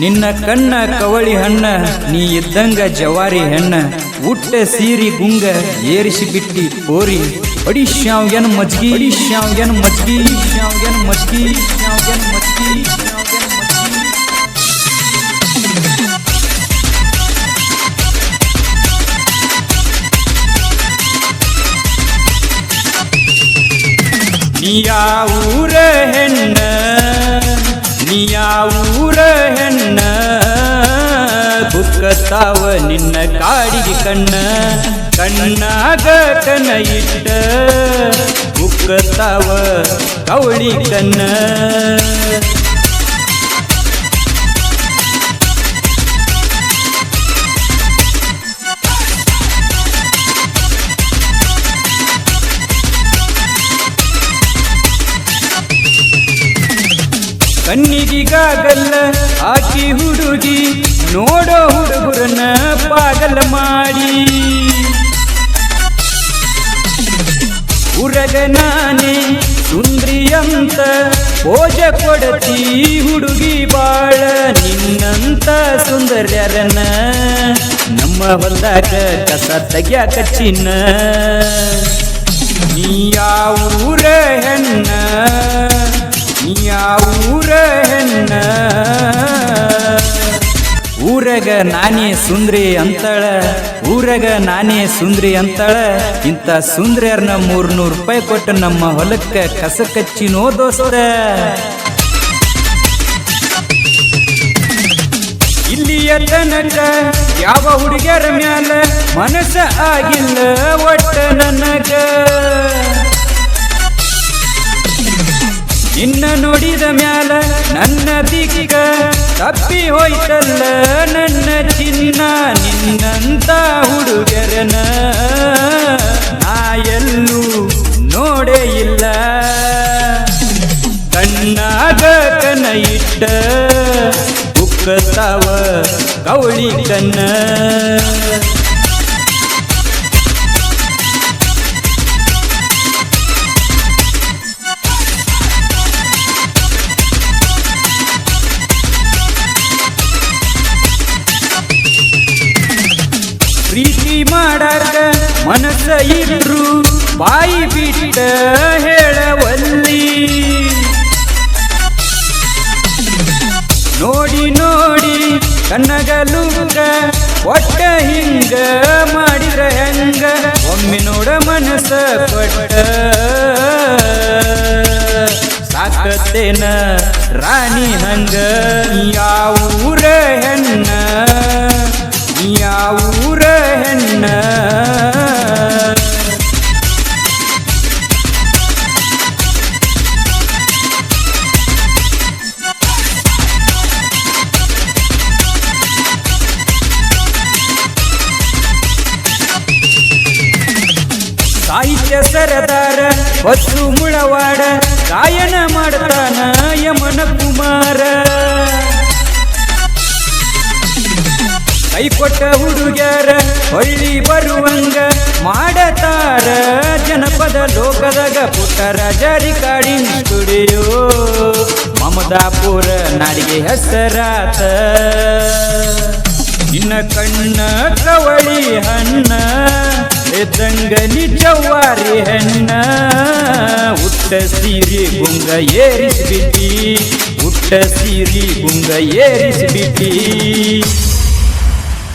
ನಿನ್ನ ಕಣ್ಣ ಕವಳಿ ಹಣ್ಣ, ನೀ ಇದ್ದಂಗ ಜವಾರಿ ಹೆಣ್ಣ. ಉಟ್ಟ ಸೀರಿ ಗುಂಗ ಏರಿಸಿ ಬಿಟ್ಟಿ ಕೋರಿ ಅಡಿ ಶಾವ್ಯನ್ ಮಜ್ಗಿ, ಅಡಿ ಶಾವ್ಯನ್ ಮಜ್ಗಿ ಶಾವ್ಯನ್ ಮಜ್ಗಿ ಶಾವ್ಯನ್ ಮಜ್ಗಿ. ಮಜ್ಗಿ ನೀಯಾವೂರ ಹೆಣ್ಣ ನೀಯಾವೂರ ಹೆಣ್ಣ ಬುಕ್ಕತಾವ ನಿನ್ನ ಕಾಡಿಗೆ ಕಣ್ಣ. ಕಣ್ಣಾಗ ಕನ ಇಟ್ಟ ಕವಳಿ ಕಣ್ಣ. ಕಣ್ಣಿಗಿಗಾಗಲ್ಲ ಆಕಿ ಹುಡುಗಿ, ನೋಡೋ ಹುಡುಗರನ್ನ ಪಾಗಲ ಮಾಡಿ. ಉರಗ ನಾನೇ ಸುಂದ್ರಿಯಂತ ಪೋಜ ಕೊಡತಿ ಹುಡುಗಿ ಬಾಳ, ನಿನ್ನಂತ ಸುಂದರ್ಯರನ ನಮ್ಮ ಹೊಲ್ದಾಗ ಕಸ ತೆಗ್ಯಾಕ ಚಿನ್ನ. ನೀ ಊರ ಹೆಣ್ಣ? ಊರ ಹೆಣ್ಣ ಊರಗ ನಾನೇ ಸುಂದ್ರಿ ಅಂತಳ. ಊರಗ ನಾನೇ ಸುಂದ್ರಿ ಅಂತಳ. ಇಂಥ ಸುಂದ್ರಿಯರ್ನ ಮೂರ್ನೂರು ರೂಪಾಯಿ ಕೊಟ್ಟು ನಮ್ಮ ಹೊಲಕ್ಕೆ ಕಸ ಕಚ್ಚಿನೋ ದೋಸ್ತ. ಇಲ್ಲಿಯ ತನಕ ಯಾವ ಹುಡುಗಿಯರ ಮ್ಯಾಲ ಮನಸ್ಸ ಆಗಿಲ್ಲ ಒಟ್ಟ ನನಗ. ನಿನ್ನ ನೋಡಿದ ಮ್ಯಾಲ ನನ್ನ ದಿಕ್ಕ ತಪ್ಪಿ ಹೋಯ್ತಲ್ಲ ನನ್ನ ಚಿನ್ನ, ನಿನ್ನಂತ ಹುಡುಗರನ. ನಾ ಎಲ್ಲೂ ನೋಡೇ ಇಲ್ಲ. ಕಣ್ಣಾಗ ಕನ ಇಟ್ಟ ಉಕ್ಕತಾವ ಕವಳಿ ಕಣ್ಣ ಮಾಡಾಕ ಮನಸ್ಸ ಇದ್ರು ಬಾಯಿ ಬಿಟ್ಟ ಹೇಳವಲ್ಲಿ. ನೋಡಿ ನೋಡಿ ಕಣ್ಣಗಲುಗ ಒಟ್ಟ ಹಿಂಗ ಮಾಡಿದ್ರ ಹೆಂಗ? ಒಮ್ಮೆ ನೋಡ ಮನಸ್ಸ ಕೊಟ್ಟ ಸಾಕತ್ತೇನ ರಾಣಿ ಹಂಗ? ಯಾವ ಹೆಣ್ಣ? ಸರದಾರ ಹೊತ್ತು ಮುಳವಾಡ, ಗಾಯನ ಮಾಡ್ತಾನ ಯಮನ ಕುಮಾರ. ಕೈ ಕೊಟ್ಟ ಹೊಳ್ಳಿ ಬರುವಂಗ ಮಾಡತಾರ. ಜನಪದ ಲೋಕದಾಗ ಪುಟ್ಟರ ಜಾರಿ ಕಾಡಿನ ಸ್ಟುಡಿಯೋ ಮಮದಾಪುರ ನಾಡಿಗೆ ಹೆಸರಾತ. ಇನ್ನ ಕಣ್ಣ ಕವಳಿ ಹಣ್ಣ ಎದ್ದಂಗ ನಿಜವಾರಿ ಹೆಣ್ಣ ಉಟ್ಟ ಸೀರಿ ಗುಂಗ ಏರಿಸ್ಬಿಟ್ಟಿ ಉಟ್ಟ ಸೀರಿ ಗುಂಗ ಏರಿಸ್ಬಿಟ್ಟಿ